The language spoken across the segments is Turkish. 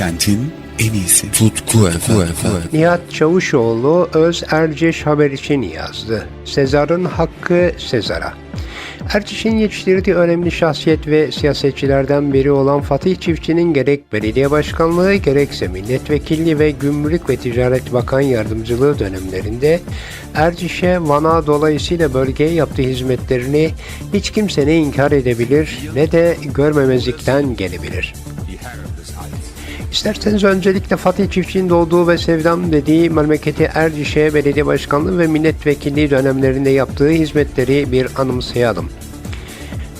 Kentin en iyisi. Tutku FM. Nihat Çavuşoğlu Öz Erciş haber için yazdı. Sezar'ın hakkı Sezar'a. Erciş'in yetiştirdiği önemli şahsiyet ve siyasetçilerden biri olan Fatih Çiftçi'nin gerek belediye başkanlığı gerekse milletvekilliği ve gümrük ve ticaret bakan yardımcılığı dönemlerinde Erciş'e Van'a dolayısıyla bölgeye yaptığı hizmetlerini hiç kimse ne inkar edebilir ne de görmemezlikten gelebilir. İsterseniz öncelikle Fatih Çiftçi'nin doğduğu ve sevdam dediği memleketi Erciş'e belediye başkanlığı ve milletvekilliği dönemlerinde yaptığı hizmetleri bir anımsayalım.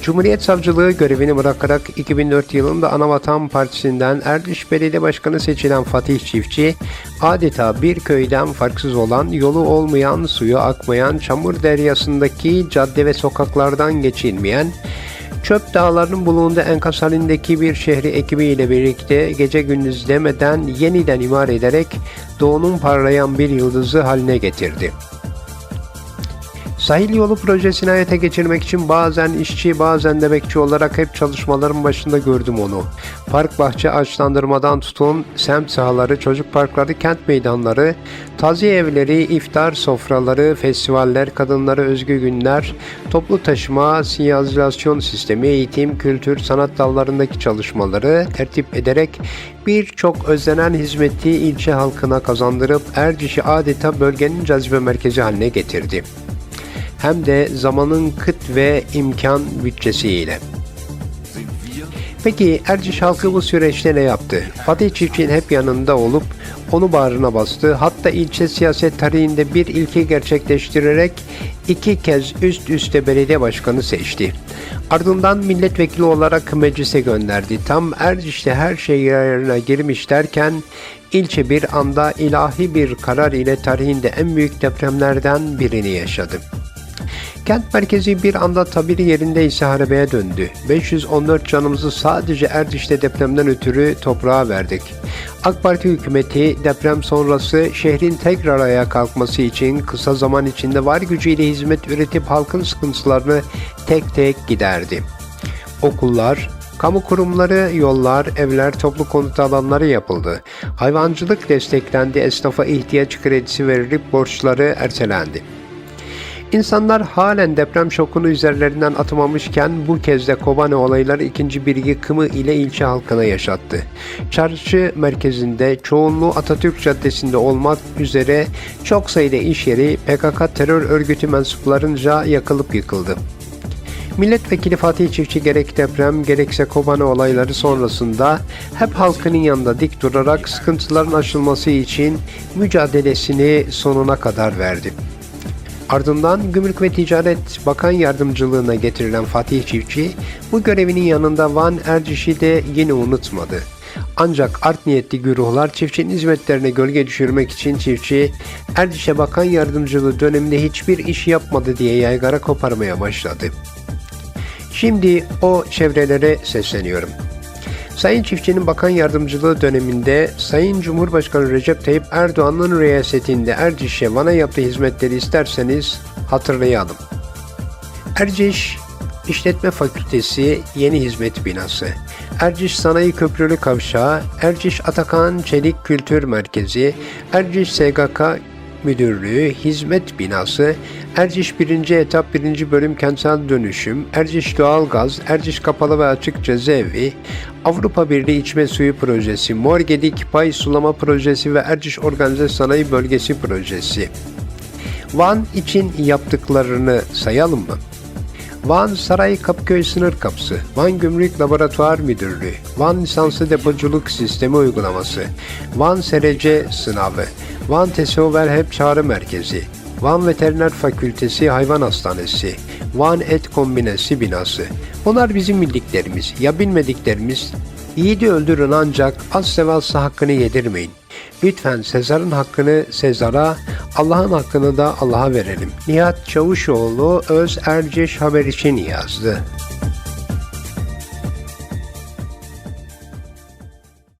Cumhuriyet Savcılığı görevini bırakarak 2004 yılında Anavatan Partisi'nden Erdiş Belediye Başkanı seçilen Fatih Çiftçi, adeta bir köyden farksız olan, yolu olmayan, suyu akmayan, çamur deryasındaki cadde ve sokaklardan geçilmeyen, Çöp dağlarının bulunduğu enkaz halindeki bir şehri ekibiyle birlikte gece gündüz demeden yeniden imar ederek doğunun parlayan bir yıldızı haline getirdi. Sahil yolu projesini hayata geçirmek için bazen işçi bazen de bekçi olarak hep çalışmaların başında gördüm onu. Park bahçe ağaçlandırmadan tutun, semt sahaları, çocuk parkları, kent meydanları, taziye evleri, iftar sofraları, festivaller, kadınlara özgü günler, toplu taşıma, sinyalizasyon sistemi, eğitim, kültür, sanat dallarındaki çalışmaları tertip ederek birçok özlenen hizmeti ilçe halkına kazandırıp Erciş'i adeta bölgenin cazibe merkezi haline getirdi hem de zamanın kıt ve imkan bütçesiyle. Peki Erciş halkı bu süreçte ne yaptı? Fatih Çiftçi'nin hep yanında olup onu bağrına bastı. Hatta ilçe siyaset tarihinde bir ilke gerçekleştirerek iki kez üst üste belediye başkanı seçti. Ardından milletvekili olarak meclise gönderdi. Tam Erciş'te her şey yerine girmiş derken ilçe bir anda ilahi bir karar ile tarihinde en büyük depremlerden birini yaşadı. Kent merkezi bir anda tabiri yerinde ise harabeye döndü. 514 canımızı sadece Erdiş'te depremden ötürü toprağa verdik. AK Parti hükümeti deprem sonrası şehrin tekrar ayağa kalkması için kısa zaman içinde var gücüyle hizmet üretip halkın sıkıntılarını tek tek giderdi. Okullar, Kamu kurumları, yollar, evler, toplu konut alanları yapıldı. Hayvancılık desteklendi, esnafa ihtiyaç kredisi verilip borçları ertelendi. İnsanlar halen deprem şokunu üzerlerinden atamamışken bu kez de Kobane olayları ikinci bir yıkımı ile ilçe halkına yaşattı. Çarşı merkezinde çoğunluğu Atatürk Caddesi'nde olmak üzere çok sayıda iş yeri PKK terör örgütü mensuplarınca yakılıp yıkıldı. Milletvekili Fatih Çiftçi gerek deprem gerekse Kobane olayları sonrasında hep halkının yanında dik durarak sıkıntıların aşılması için mücadelesini sonuna kadar verdi. Ardından Gümrük ve Ticaret Bakan Yardımcılığına getirilen Fatih Çiftçi bu görevinin yanında Van Erciş'i de yine unutmadı. Ancak art niyetli güruhlar çiftçinin hizmetlerine gölge düşürmek için çiftçi Erciş'e bakan yardımcılığı döneminde hiçbir iş yapmadı diye yaygara koparmaya başladı. Şimdi o çevrelere sesleniyorum. Sayın Çiftçi'nin bakan yardımcılığı döneminde Sayın Cumhurbaşkanı Recep Tayyip Erdoğan'ın riyasetinde Erciş'e Van'a yaptığı hizmetleri isterseniz hatırlayalım. Erciş İşletme Fakültesi Yeni Hizmet Binası, Erciş Sanayi Köprülü Kavşağı, Erciş Atakan Çelik Kültür Merkezi, Erciş SGK Müdürlüğü, Hizmet Binası, Erciş 1. Etap 1. Bölüm Kentsel Dönüşüm, Erciş Doğalgaz, Erciş Kapalı ve Açık Cezaevi, Avrupa Birliği İçme Suyu Projesi, Morgedik Pay Sulama Projesi ve Erciş Organize Sanayi Bölgesi Projesi. Van için yaptıklarını sayalım mı? Van Saray Kapıköy Sınır Kapısı, Van Gümrük Laboratuvar Müdürlüğü, Van Lisanslı Depoculuk Sistemi Uygulaması, Van SRC Sınavı, Van Tesover Hep Çağrı Merkezi, Van Veteriner Fakültesi Hayvan Hastanesi, Van Et Kombinesi binası. Bunlar bizim bildiklerimiz. Ya bilmediklerimiz? Yiğidi öldürün ancak az sevalsa hakkını yedirmeyin. Lütfen Sezar'ın hakkını Sezar'a, Allah'ın hakkını da Allah'a verelim. Nihat Çavuşoğlu Öz Erceş haber için yazdı.